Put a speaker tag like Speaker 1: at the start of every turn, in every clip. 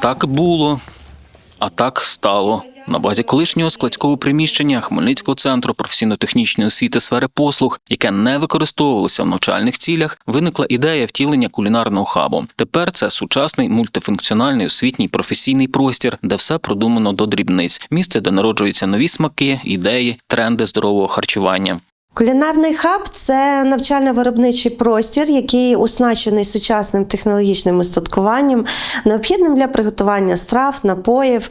Speaker 1: Так було, а так стало. На базі колишнього складського приміщення Хмельницького центру професійно-технічної освіти сфери послуг, яке не використовувалося в навчальних цілях, виникла ідея втілення кулінарного хабу. Тепер це сучасний мультифункціональний освітній професійний простір, де все продумано до дрібниць. Місце, де народжуються нові смаки, ідеї, тренди здорового харчування.
Speaker 2: Кулінарний хаб це навчально-виробничий простір, який оснащений сучасним технологічним устаткуванням, необхідним для приготування страв, напоїв,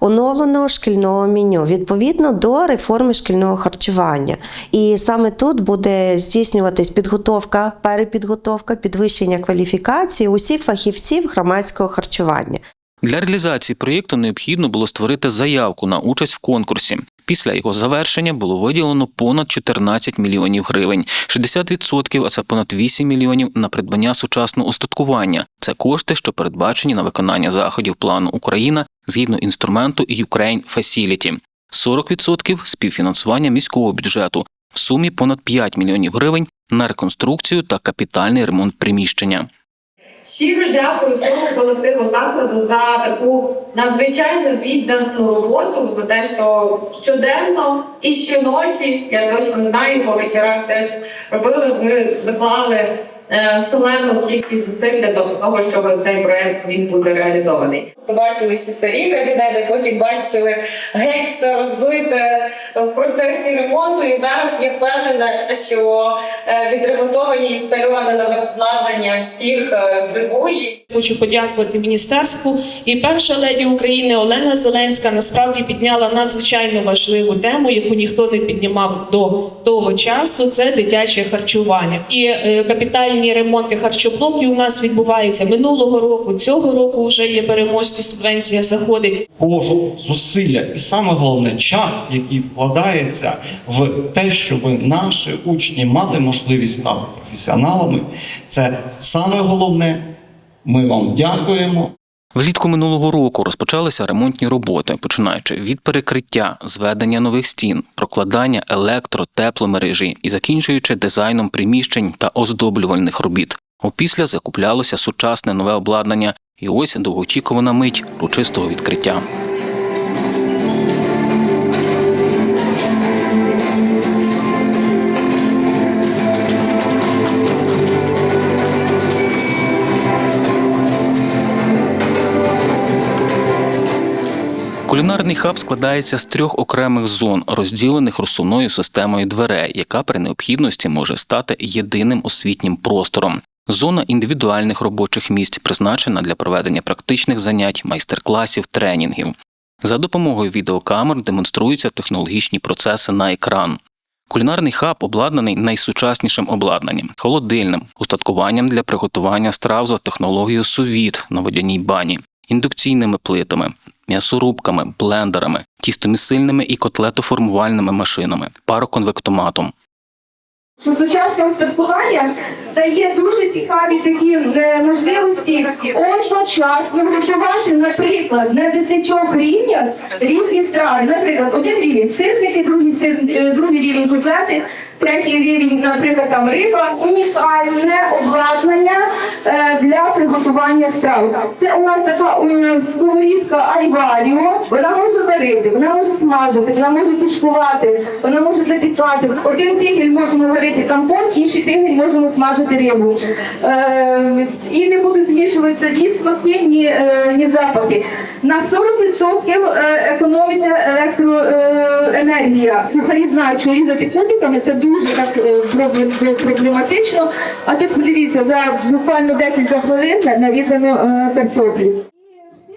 Speaker 2: оновленого шкільного меню, відповідно до реформи шкільного харчування. І саме тут буде здійснюватись підготовка, перепідготовка, підвищення кваліфікації усіх фахівців громадського харчування.
Speaker 1: Для реалізації проєкту необхідно було створити заявку на участь в конкурсі. Після його завершення було виділено понад 14 мільйонів гривень. 60%, а це понад 8 мільйонів на придбання сучасного устаткування. Це кошти, що передбачені на виконання заходів плану Україна згідно інструменту Ukraine Facility. 40% – співфінансування міського бюджету в сумі понад 5 мільйонів гривень на реконструкцію та капітальний ремонт приміщення.
Speaker 3: Щиро дякую всьому колективу закладу за таку надзвичайно віддану роботу, за те, що щоденно і щоночі, я точно знаю, по вечорах теж робили. Ми доклали е, кількість зусиль для того, щоб цей проект він буде реалізований. Побачили ще старі кабінети, потім бачили геть все розбите в процесі ремонту. І зараз я впевнена, що е, відремонтовані інстальоване нове обладнання всіх е, здивує.
Speaker 4: Хочу подякувати міністерству. І перша леді України Олена Зеленська насправді підняла надзвичайно важливу тему, яку ніхто не піднімав до того часу. Це дитяче харчування. І е, капітальні ремонти харчоблоків у нас відбуваються минулого року. Цього року вже є переможці. Субвенція заходить.
Speaker 5: кошт, зусилля і саме головне час, який вкладається в те, щоб наші учні мали можливість стати професіоналами. Це саме головне. Ми вам дякуємо.
Speaker 1: Влітку минулого року розпочалися ремонтні роботи, починаючи від перекриття, зведення нових стін, прокладання електро, тепломережі і закінчуючи дизайном приміщень та оздоблювальних робіт. Опісля закуплялося сучасне нове обладнання, і ось довгоочікувана мить урочистого відкриття. Кулінарний хаб складається з трьох окремих зон, розділених розсувною системою дверей, яка при необхідності може стати єдиним освітнім простором. Зона індивідуальних робочих місць призначена для проведення практичних занять, майстер-класів, тренінгів. За допомогою відеокамер демонструються технологічні процеси на екран. Кулінарний хаб обладнаний найсучаснішим обладнанням, холодильним, устаткуванням для приготування страв за технологією сувіт на водяній бані, індукційними плитами, м'ясорубками, блендерами, тістомісильними і котлетоформувальними машинами, пароконвектоматом.
Speaker 6: що сучасне устаткування дає дуже цікаві такі е, можливості одночасно готувати, наприклад, на десятьох рівнях різні страви. Наприклад, один рівень сирники, другий сир, е, другий рівень котлети, третій рівень, наприклад, там риба. Унікальне обладнання е, для приготування страв. Це у нас така сковорідка Айваріо. Вона може варити, вона може смажити, вона може тушкувати, вона може запікати. Один тигель можемо варити тампон, інший тигель можемо смажити рибу. Е, і не будуть змішуватися ні смаки, ні, е, ні запахи. На 40% е, економиться електроенергія. Кухарі знають, що різати кубиками це дуже так е, проблем- проблематично. А тут подивіться, за буквально декілька хвилин нарізано е, картоплю.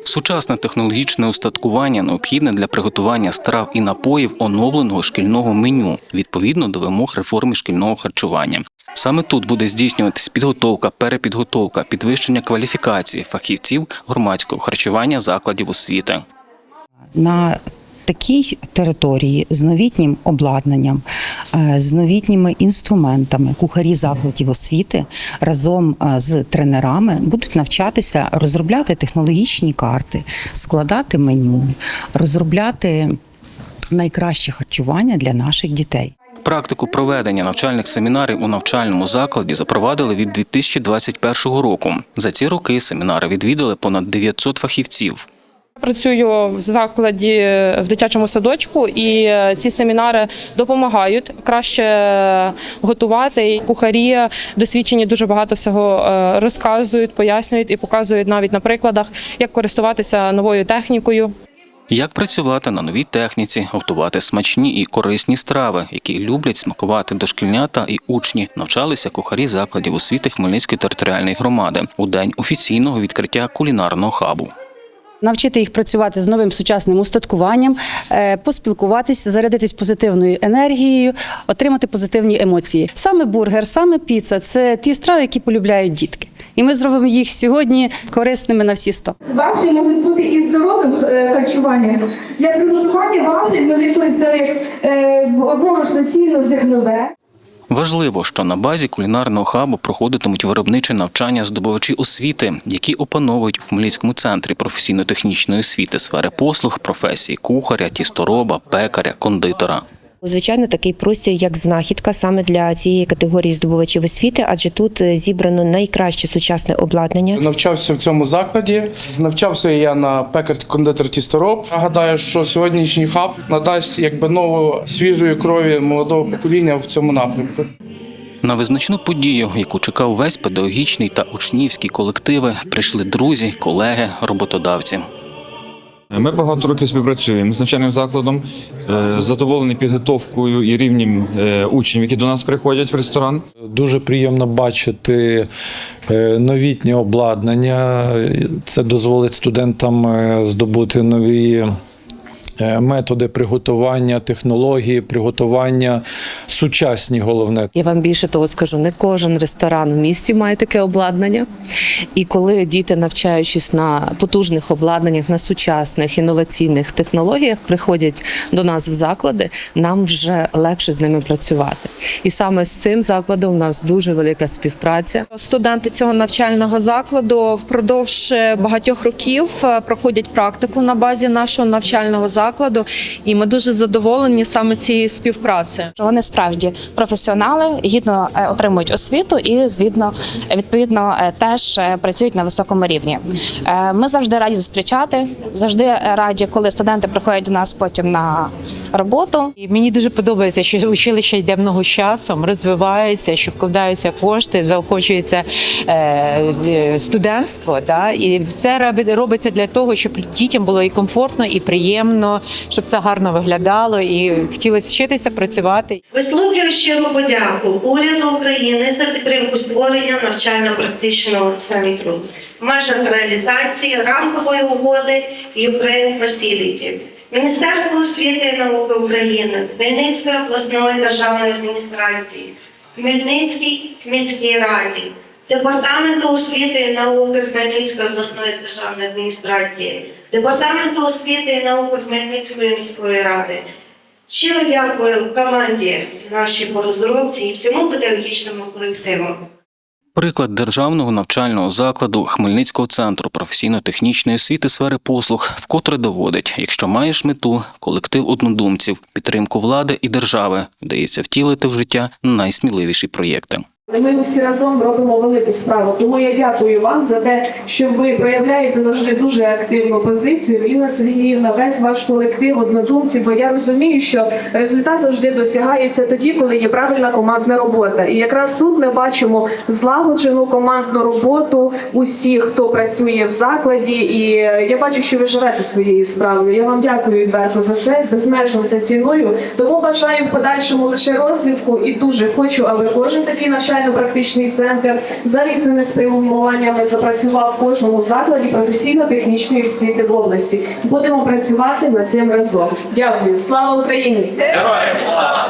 Speaker 1: Сучасне технологічне устаткування необхідне для приготування страв і напоїв оновленого шкільного меню відповідно до вимог реформи шкільного харчування. Саме тут буде здійснюватись підготовка, перепідготовка, підвищення кваліфікації фахівців громадського харчування закладів освіти.
Speaker 7: на такій території з новітнім обладнанням, е, з новітніми інструментами кухарі закладів освіти разом е, з тренерами будуть навчатися розробляти технологічні карти, складати меню, розробляти найкраще харчування для наших дітей.
Speaker 1: Практику проведення навчальних семінарів у навчальному закладі запровадили від 2021 року. За ці роки семінари відвідали понад 900 фахівців.
Speaker 8: Працюю в закладі в дитячому садочку, і е, ці семінари допомагають краще готувати. Кухарі досвідчені дуже багато всього е, розказують, пояснюють і показують навіть на прикладах, як користуватися новою технікою.
Speaker 1: Як працювати на новій техніці, готувати смачні і корисні страви, які люблять смакувати дошкільнята і учні, навчалися кухарі закладів освіти Хмельницької територіальної громади у день офіційного відкриття кулінарного хабу.
Speaker 9: Навчити їх працювати з новим сучасним устаткуванням, е, поспілкуватися, зарядитись позитивною енергією, отримати позитивні емоції. Саме бургер, саме піца це ті страви, які полюбляють дітки. І ми зробимо їх сьогодні корисними на всі сто.
Speaker 6: Вафлі можуть бути і здоровим е, харчуванням. Для приготування вафлі ми використали е, борошно цільнозернове.
Speaker 1: Важливо, що на базі кулінарного хабу проходитимуть виробничі навчання здобувачі освіти, які опановують у Хмельницькому центрі професійно-технічної освіти сфери послуг, професії кухаря, тістороба, пекаря, кондитера.
Speaker 10: Звичайно, такий простір як знахідка саме для цієї категорії здобувачів освіти, адже тут е, зібрано найкраще сучасне обладнання.
Speaker 11: Навчався в цьому закладі. Навчався я на пекар кондитер тістороб. Гадаю, що сьогоднішній хаб надасть якби нову свіжої крові молодого покоління в цьому напрямку.
Speaker 1: На визначну подію, яку чекав весь педагогічний та учнівський колективи, прийшли друзі, колеги, роботодавці.
Speaker 12: Ми багато років співпрацюємо з навчальним закладом, е, задоволені підготовкою і рівнем е, учнів, які до нас приходять в ресторан.
Speaker 13: Дуже приємно бачити е, новітнє обладнання. Це дозволить студентам здобути нові методи приготування, технології, приготування сучасні головне.
Speaker 14: Я вам більше того скажу, не кожен ресторан в місті має таке обладнання. І коли діти, навчаючись на потужних обладнаннях, на сучасних інноваційних технологіях, приходять до нас в заклади, нам вже легше з ними працювати. І саме з цим закладом у нас дуже велика співпраця.
Speaker 15: Студенти цього навчального закладу впродовж багатьох років е, проходять практику на базі нашого навчального закладу, і ми дуже задоволені саме цією співпрацею.
Speaker 16: Вони справді професіонали, гідно е, отримують освіту і звідно відповідно е, теж е, працюють на високому рівні. Ми завжди раді зустрічати, завжди раді, коли студенти приходять до нас потім на роботу.
Speaker 17: І мені дуже подобається, що училище йде много часом, розвивається, що вкладаються кошти, заохочується студентство. Да? І все роби- робиться для того, щоб дітям було і комфортно, і приємно, щоб це гарно виглядало, і хотілося вчитися, працювати.
Speaker 2: Висловлюю щиру подяку уряду України за підтримку створення навчально-практичного центру в межах реалізації рамкової угоди Ukraine Facility. Міністерство освіти і науки України, Хмельницької обласної державної адміністрації, Хмельницькій міській раді, Департаменту освіти і науки Хмельницької обласної державної адміністрації, Департаменту освіти і науки Хмельницької міської ради. Щиро дякую команді нашій по розробці і всьому педагогічному колективу.
Speaker 1: Приклад державного навчального закладу Хмельницького центру професійно-технічної освіти сфери послуг вкотре доводить, якщо маєш мету, колектив однодумців, підтримку влади і держави, вдається втілити в життя найсміливіші проєкти.
Speaker 4: Ми усі разом робимо велику справу. Тому я дякую вам за те, що ви проявляєте завжди дуже активну позицію. Інна Сергіївна, весь ваш колектив, однодумці, бо я розумію, що результат завжди досягається тоді, коли є правильна командна робота. І якраз тут ми бачимо злагоджену командну роботу усіх, хто працює в закладі. І я бачу, що ви живете своєю справою. Я вам дякую відверто за це, безмежно це ціную. Тому бажаю в подальшому лише розвитку і дуже хочу, аби кожен такий навчально-практичний центр за різними спрямуваннями запрацював в кожному закладі професійно-технічної освіти в області. Будемо працювати над цим разом. Дякую. Слава Україні!
Speaker 5: Героям слава!